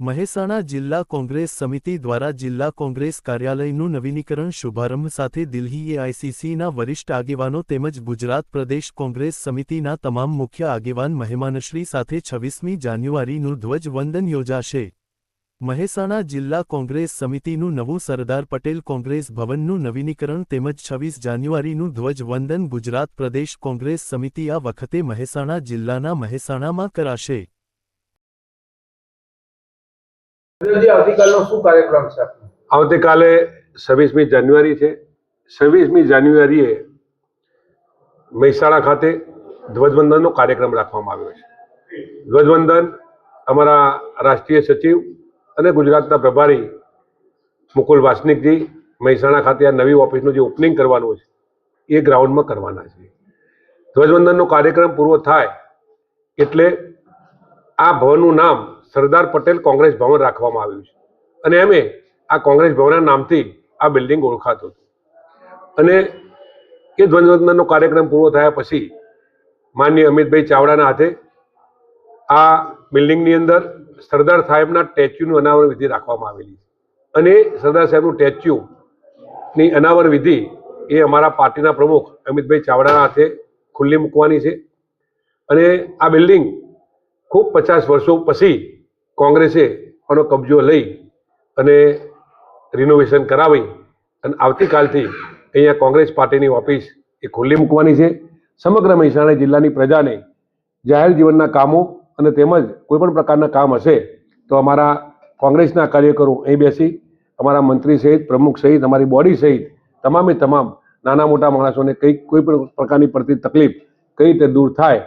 મહેસાણા જિલ્લા કોંગ્રેસ સમિતિ દ્વારા જિલ્લા કોંગ્રેસ કાર્યાલયનું નવીનીકરણ શુભારંભ સાથે દિલ્હી એઆઈસીસીના વરિષ્ઠ આગેવાનો તેમજ ગુજરાત પ્રદેશ કોંગ્રેસ સમિતિના તમામ મુખ્ય આગેવાન મહેમાનશ્રી સાથે છવ્વીસમી જાન્યુઆરીનું ધ્વજવંદન યોજાશે. મહેસાણા જિલ્લા કોંગ્રેસ સમિતિનું નવું સરદાર પટેલ કોંગ્રેસ ભવનનું નવીનીકરણ તેમજ છવ્વીસ જાન્યુઆરીનું ધ્વજવંદન ગુજરાત પ્રદેશ કોંગ્રેસ સમિતિ આ વખતે મહેસાણા જિલ્લાના મહેસાણામાં કરાશે. આવતીકાલે છવ્વીસમી જાન્યુઆરી છે. છવ્વીસમી જાન્યુઆરીએ મહેસાણા ખાતે ધ્વજવંદનનો કાર્યક્રમ રાખવામાં આવ્યો છે. ધ્વજવંદન અમારા રાષ્ટ્રીય સચિવ અને ગુજરાતના પ્રભારી મુકુલ વાસનિકજી મહેસાણા ખાતે આ નવી ઓફિસનું જે ઓપનિંગ કરવાનું છે, એ ગ્રાઉન્ડમાં કરવાના છે. ધ્વજવંદનનો કાર્યક્રમ પૂરો થાય એટલે આ ભવનનું નામ સરદાર પટેલ કોંગ્રેસ ભવન રાખવામાં આવ્યું છે. અને એમે આ કોંગ્રેસ ભવનના નામથી આ બિલ્ડિંગ ઓળખાતું હતું. અને એ ધ્વજવંદનનો કાર્યક્રમ પૂરો થયા પછી માનનીય અમિતભાઈ ચાવડાના હાથે આ બિલ્ડિંગની અંદર સરદાર સાહેબના સ્ટેચ્યુનું અનાવરણ વિધિ રાખવામાં આવેલી અને સરદાર સાહેબનું સ્ટેચ્યુની અનાવરણ વિધિ એ અમારા પાર્ટીના પ્રમુખ અમિતભાઈ ચાવડાના હાથે ખુલ્લી મૂકવાની છે. અને આ બિલ્ડિંગ ખૂબ પચાસ વર્ષો પછી કોંગ્રેસે આનો કબજો લઈ અને રિનોવેશન કરાવી અને આવતીકાલથી અહીંયા કોંગ્રેસ પાર્ટીની ઓફિસ એ ખુલ્લી મૂકવાની છે. સમગ્ર મહેસાણા જિલ્લાની પ્રજાને જાહેર જીવનના કામો અને તેમજ કોઈપણ પ્રકારના કામ હશે તો અમારા કોંગ્રેસના કાર્યકરો અહીં બેસી, અમારા મંત્રી સહિત, પ્રમુખ સહિત, અમારી બોડી સહિત તમામે તમામ નાના મોટા માણસોને કંઈક કોઈ પણ પ્રકારની પડતી તકલીફ કઈ રીતે દૂર થાય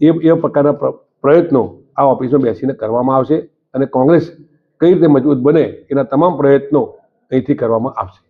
એ એ પ્રકારના પ્ર- પ્રયત્નો આ ઓફિસમાં બેસીને કરવામાં આવશે. અને કોંગ્રેસ કઈ રીતે મજબૂત બને એના તમામ પ્રયત્નો અહીંથી કરવામાં આવશે.